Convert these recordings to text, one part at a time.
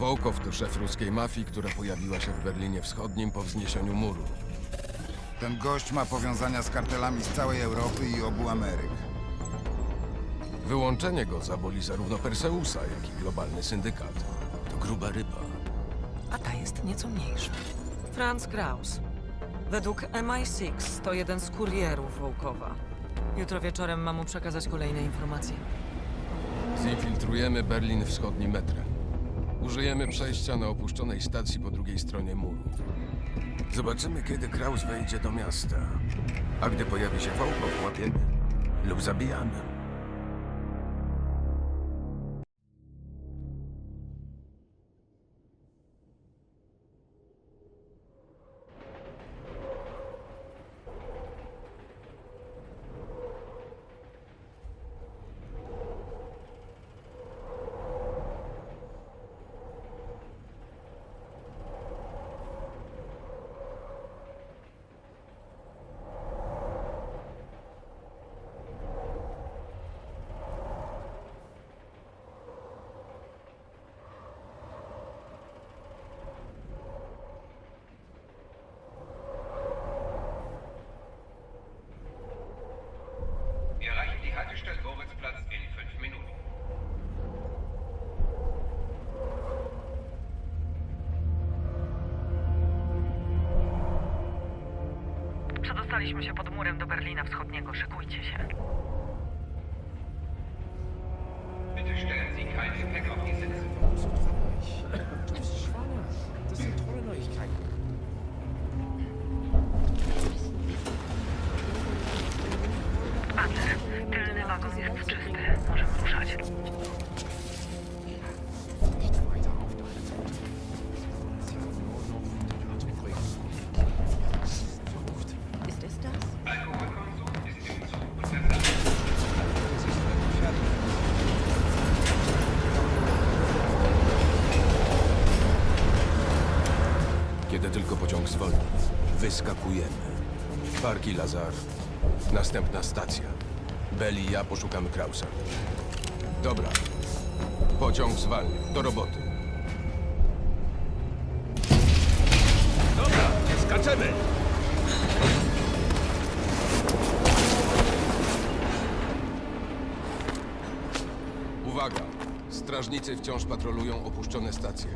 Wołkow to szef ruskiej mafii, która pojawiła się w Berlinie Wschodnim po wzniesieniu muru. Ten gość ma powiązania z kartelami z całej Europy i obu Ameryk. Wyłączenie go zaboli zarówno Perseusa, jak i globalny syndykat. To gruba ryba. a ta jest nieco mniejsza. Franz Kraus. Według MI6 to jeden z kurierów Wołkowa. Jutro wieczorem mam mu przekazać kolejne informacje. Zinfiltrujemy Berlin Wschodni metrem. Użyjemy przejścia na opuszczonej stacji po drugiej stronie muru. Zobaczymy, kiedy Kraus wejdzie do miasta. A gdy pojawi się Wołkow, łapiemy lub zabijamy. Przedostaliśmy się pod murem do Berlina Wschodniego. Szykujcie się. Wyskakujemy. Parki Lazar. Następna stacja. Beli i ja poszukamy Krausa. Dobra. Pociąg zwalnia. Do roboty. Dobra, skaczemy! Uwaga! Strażnicy wciąż patrolują opuszczone stacje.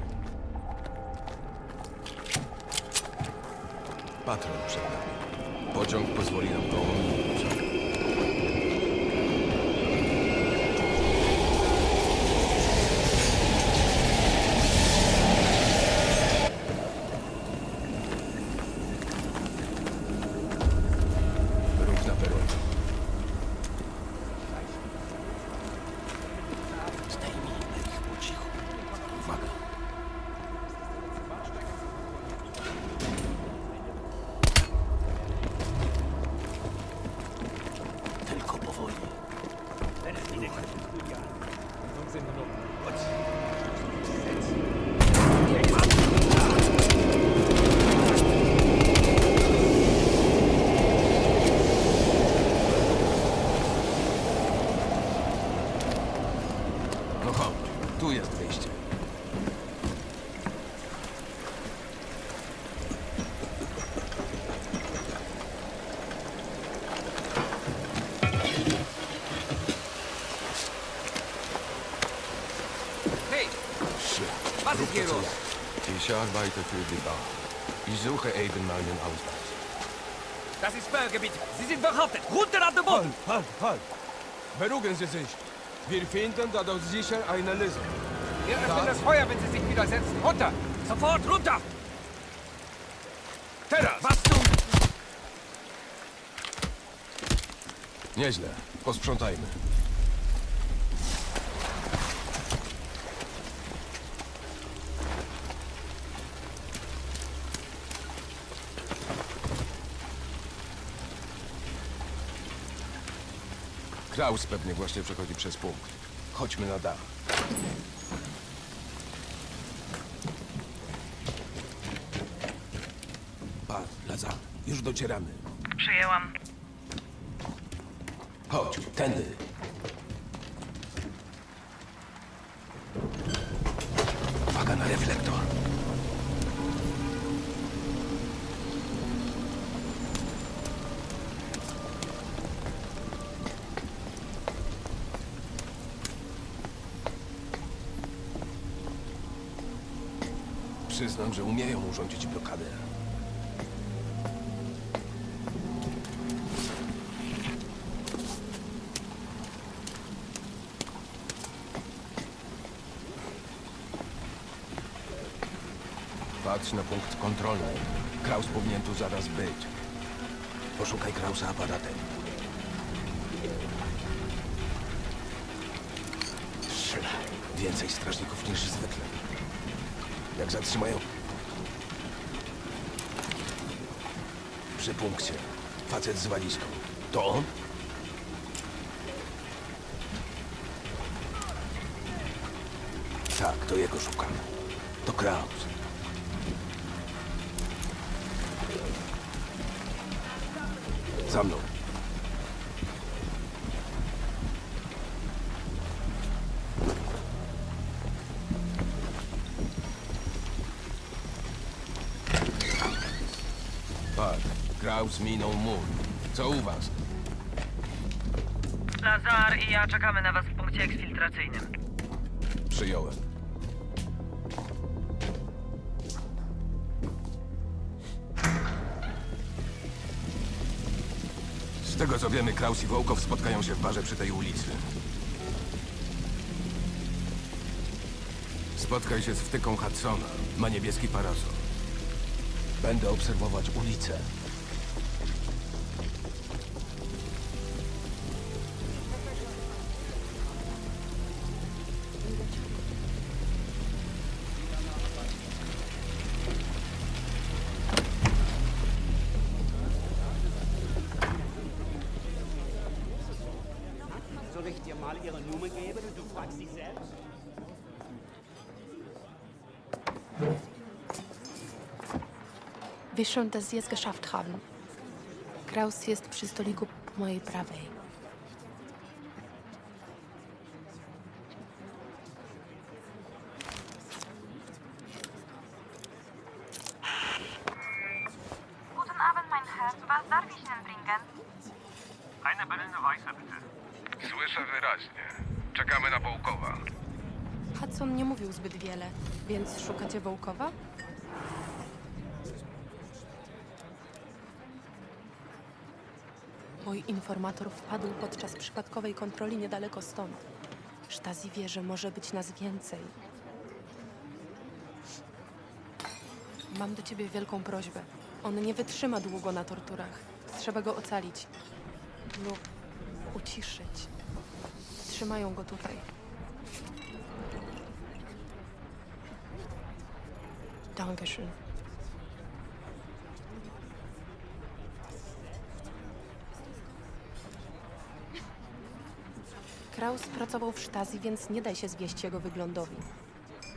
Patrol przed nami. Pociąg pozwoli nam go ominąć. 있는 거 맞지? Ich arbeite für die Bar. Ich suche eben meinen Ausweis. Das ist Sperrgebiet. Sie sind verhaftet. Runter an den Boden. Halt, halt! Beruhigen Sie sich. Wir finden dadurch sicher eine Lösung. Wir öffnen das Feuer, wenn Sie sich widersetzen. Runter. Sofort runter. Teraz! Was du... Nieźle. Posprzątajmy. Kraus pewnie właśnie przechodzi przez punkt. Chodźmy na dach. Pa, Laza, już docieramy. Przyjęłam. Chodź, tędy. Przyznam, że umieją urządzić blokadę. Patrz na punkt kontrolny. Kraus powinien tu zaraz być. Poszukaj Krausa aparatem. Strzelaj. Więcej strażników niż zwykle. Jak zatrzymają... Przy punkcie. Facet z walizką. To on? Tak, to jego szukamy. To Kraus. Za mną. Minął mur. Co u was? Lazar i ja czekamy na was w punkcie eksfiltracyjnym. Przyjąłem. Z tego co wiemy, Kraus i Wołkow spotkają się w barze przy tej ulicy. Spotkaj się z wtyką Hudsona. Ma niebieski parasol. Będę obserwować ulicę. Mal ihre Nummer geben und du fragst dich selbst? Wiesz schon, dass sie es geschafft haben. Kraus jest przy stoliku po mojej prawej. Mój informator wpadł podczas przypadkowej kontroli niedaleko stąd. Sztazi wie, że może być nas więcej. Mam do ciebie wielką prośbę. On nie wytrzyma długo na torturach. Trzeba go ocalić. Lub uciszyć. Trzymają go tutaj. Dankeschön. Kraus pracował w Stasi, więc nie daj się zwieść jego wyglądowi.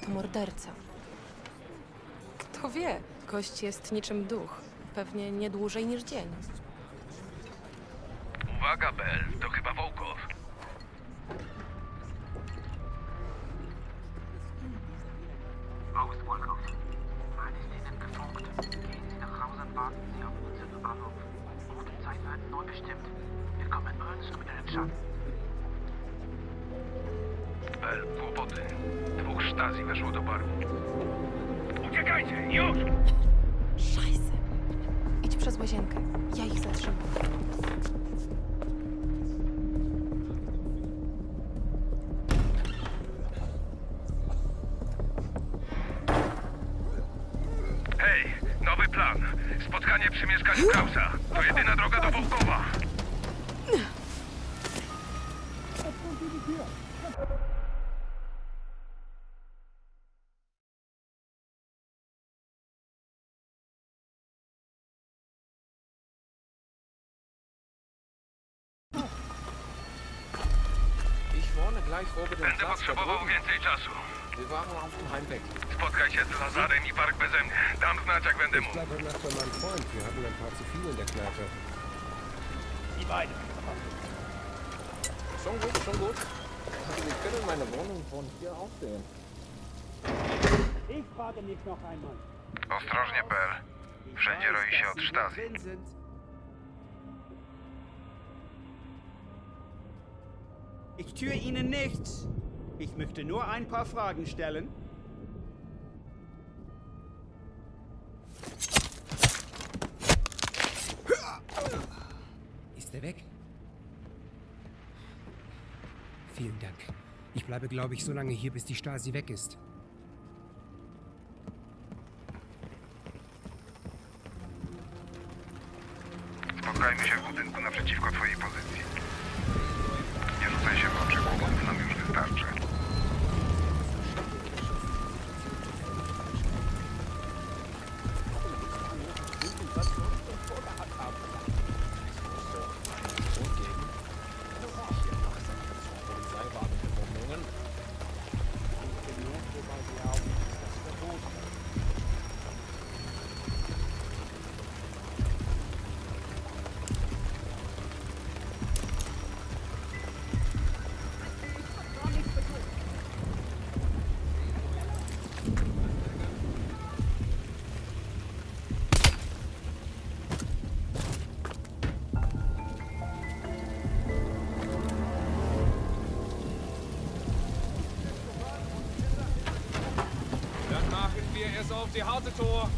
To morderca. Kto wie, gość jest niczym duch. Pewnie nie dłużej niż dzień. Uwaga, Bell. To chyba Wołkow. August Wolkow. Hatte ich Ihnen gefunkt? Gehen Sie nach Hause und warten Sie auf unseren Bahnhof. Ort und Zeit werden neu bestimmt. Wir kommen uns um Ihren Schatten. Kłopoty. Dwóch Stasi weszło do baru. Uciekajcie! Już! Szajse. Idź przez łazienkę. Ja ich zatrzymam. Hej, nowy plan. Spotkanie przy mieszkaniu Krausa. To jedyna droga do Wołkowa. Gleich oben den Będę Platz potrzebował więcej czasu. Wir waren auf dem Heimweg. Spotkaj się z Lazarem i Park beze mnie. Dam znać, jak będę mógł. Bleib Nacht bei meinem Freund. Wir hatten ein paar zu viel in der Kneipe. Die beiden. Schon gut, schon gut. Also, wir können meine Wohnung von hier aus sehen. Ich frage mich noch einmal. Ostrożnie, Bell. Ich Wszędzie roi się od Sie Ich tue Ihnen nichts. Ich möchte nur ein paar Fragen stellen. Ist er weg? Vielen Dank. Ich bleibe, glaube ich, so lange hier, bis die Stasi weg ist. Spotkajmy się w budynku naprzeciwko twojej pozycji. Auf die harte Tor.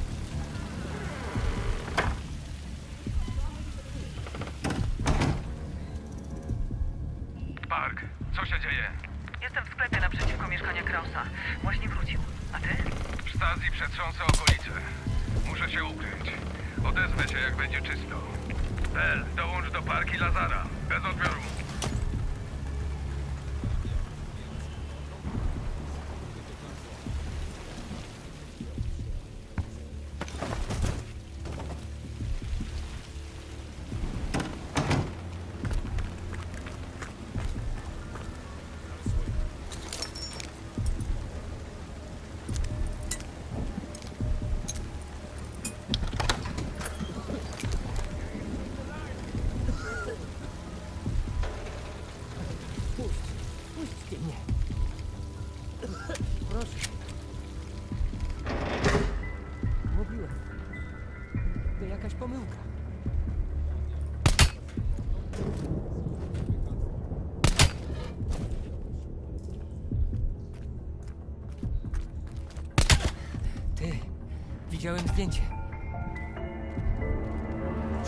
Zdjęcie.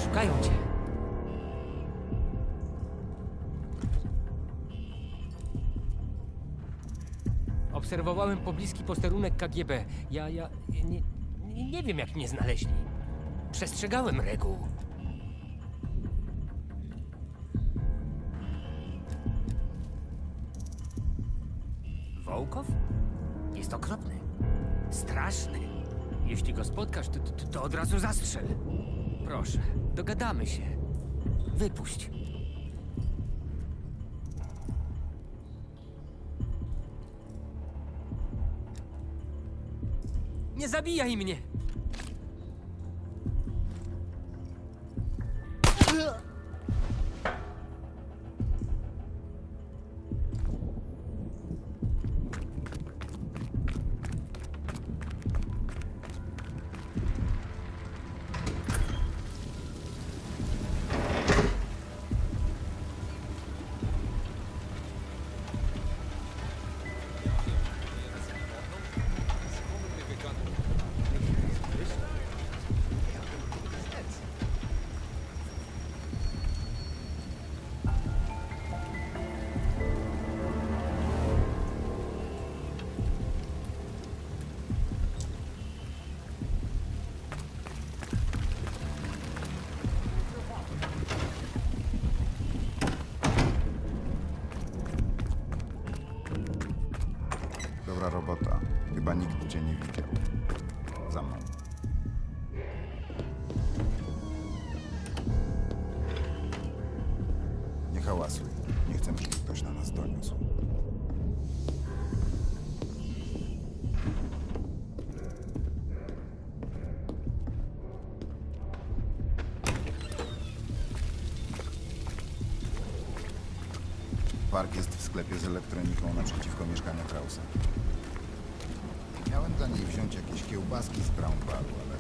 Szukają cię. Obserwowałem pobliski posterunek KGB. Ja, ja, nie, nie, wiem jak mnie znaleźli. Przestrzegałem reguł. Wołkow? Jest okropny. Straszny. Jeśli go spotkasz, to, to, to od razu zastrzel. Proszę, dogadamy się. Wypuść. Nie zabijaj mnie! Nie widział. Za mną. Nie hałasuj. Nie chcemy, żeby ktoś na nas doniósł. Park jest w sklepie z elektroniką naprzeciwko mieszkania Krausa. Miałem dla niej wziąć jakieś kiełbaski z Brown Baru, ale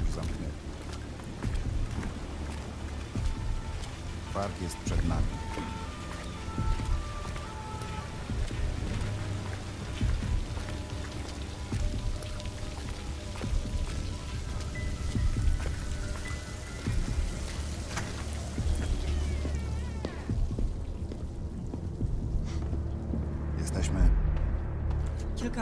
już zamknęli. Park jest przed nami.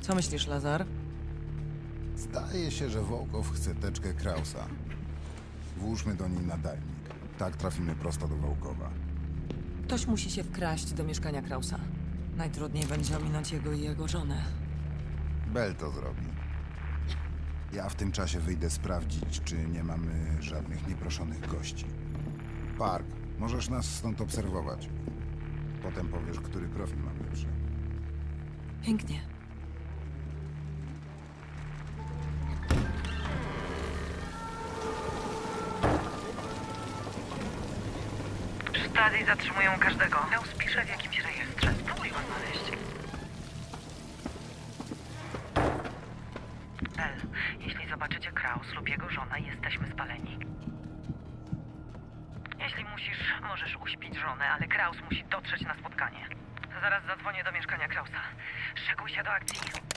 Co myślisz, Lazar? Zdaje się, że Wołkow chce teczkę Krausa. Włóżmy do niej nadajnik. Tak trafimy prosto do Wołkowa. Ktoś musi się wkraść do mieszkania Krausa. Najtrudniej będzie ominąć jego i jego żonę. Bell to zrobi. Ja w tym czasie wyjdę sprawdzić, czy nie mamy żadnych nieproszonych gości. Park, możesz nas stąd obserwować. Potem powiesz, który profil mam lepszy. Pięknie. Sztady zatrzymują każdego. Ja spiszę w jakimś rejestrze. Spróbuj go znaleźć. Bell, jeśli zobaczycie Kraus lub jego żona, jesteśmy spaleni. Musisz, możesz uśpić żonę, ale Kraus musi dotrzeć na spotkanie. Zaraz zadzwonię do mieszkania Krausa. Szykuj się do akcji.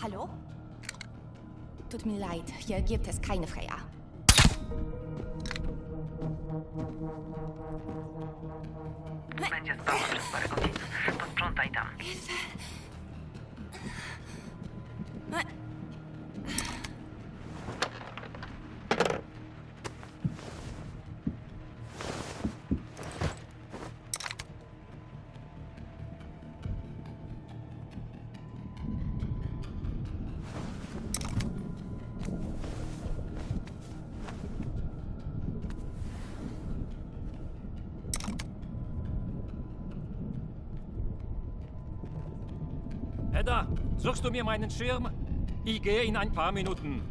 Hallo? Tut mir leid, hier gibt es keine Freier. Będzie spała przez parę godzin. Posprzątaj tam. Hedda, suchst du mir meinen Schirm? Ich gehe in ein paar Minuten.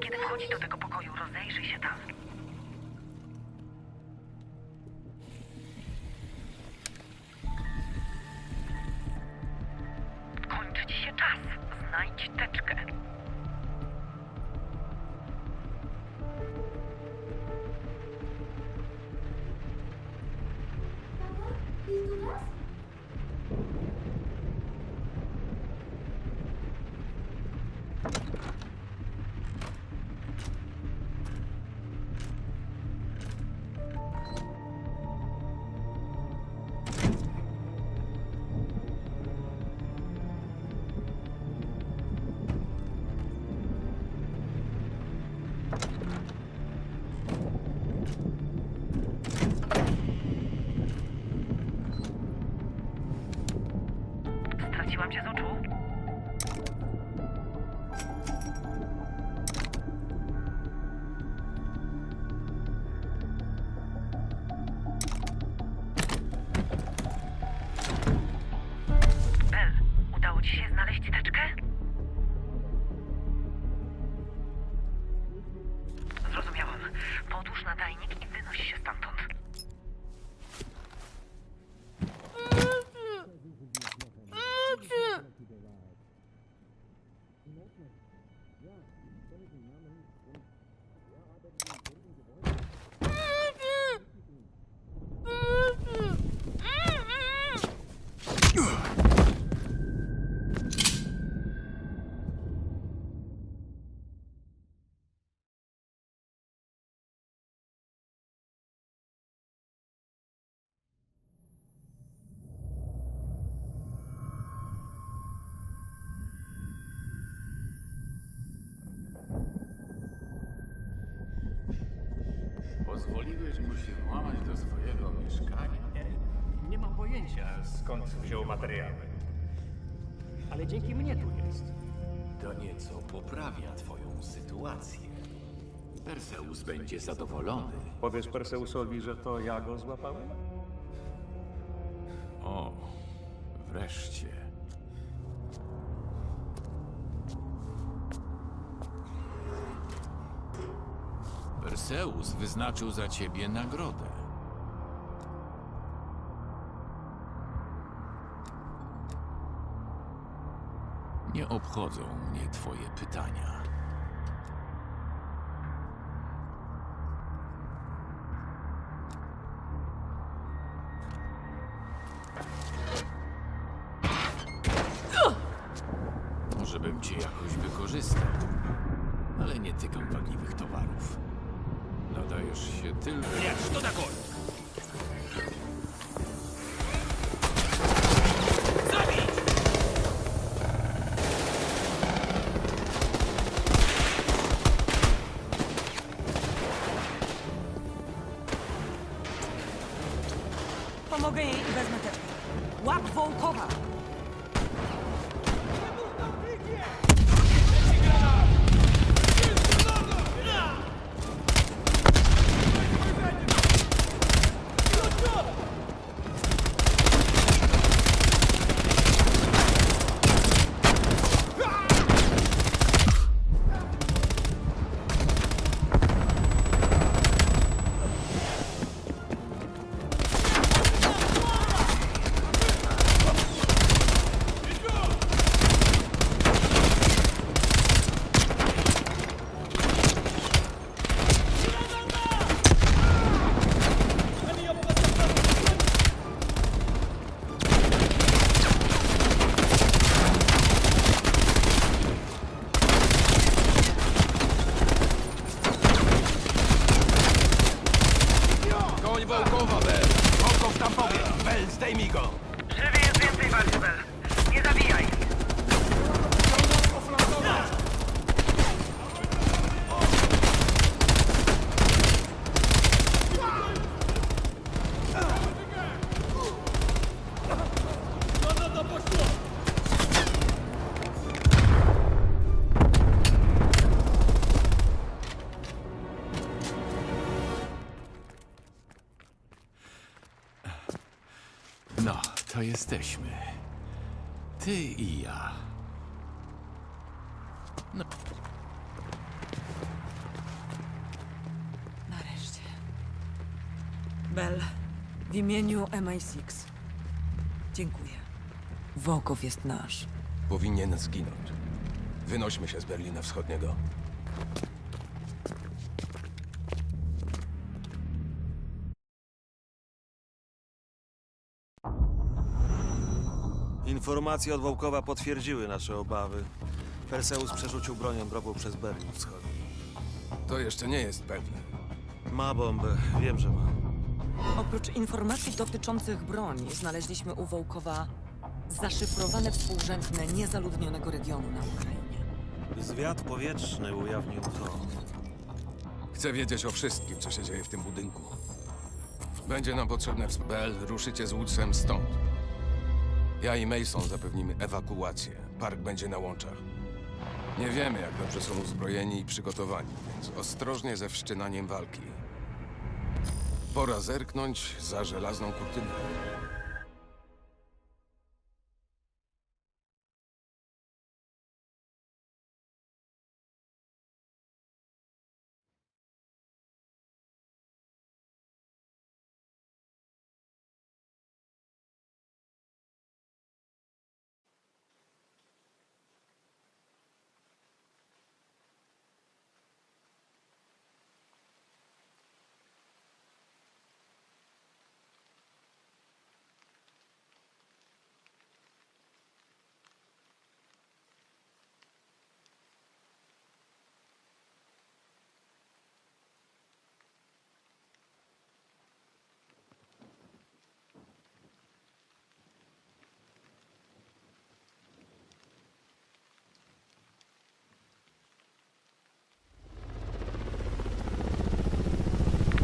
Kiedy wchodzi do tego pokoju. Rozejrzyj się tam. தெரிஞ்சுக்கணும் skąd wziął materiały. Ale dzięki mnie tu jest. To nieco poprawia twoją sytuację. Perseus będzie zadowolony. Powiesz Perseusowi, że to ja go złapałem? O, wreszcie. Perseus wyznaczył za ciebie nagrodę. Obchodzą mnie twoje pytania. Pomogę jej i wezmę teczkę. Łap Wołkowa! Jesteśmy. Ty i ja. No, Nareszcie. Bell, w imieniu MI6. Dziękuję. Wołkow jest nasz. Powinien zginąć. Wynośmy się z Berlina Wschodniego. Informacje od Wołkowa potwierdziły nasze obawy. Perseus przerzucił bronią drogą przez Berlin Wschodni. To jeszcze nie jest pewne. Ma bombę, wiem, że ma. Oprócz informacji dotyczących broni, znaleźliśmy u Wołkowa zaszyfrowane współrzędne niezaludnionego regionu na Ukrainie. Zwiat powietrzny ujawnił to. Chcę wiedzieć o wszystkim, co się dzieje w tym budynku. Będzie nam potrzebne wsp- Bel, ruszycie z Woodsem stąd. Ja i Mason zapewnimy ewakuację. Park będzie na łączach. Nie wiemy, jak dobrze są uzbrojeni i przygotowani, więc ostrożnie ze wszczynaniem walki. Pora zerknąć za żelazną kurtyną.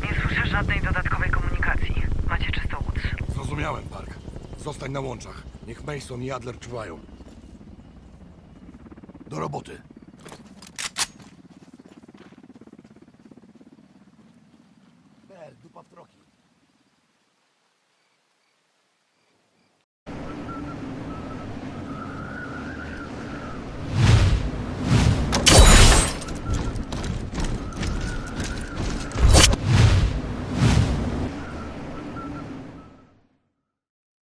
Nie słyszę żadnej dodatkowej komunikacji. Macie czysto łódź. Zrozumiałem, Park. Zostań na łączach. Niech Mason i Adler czuwają. Do roboty.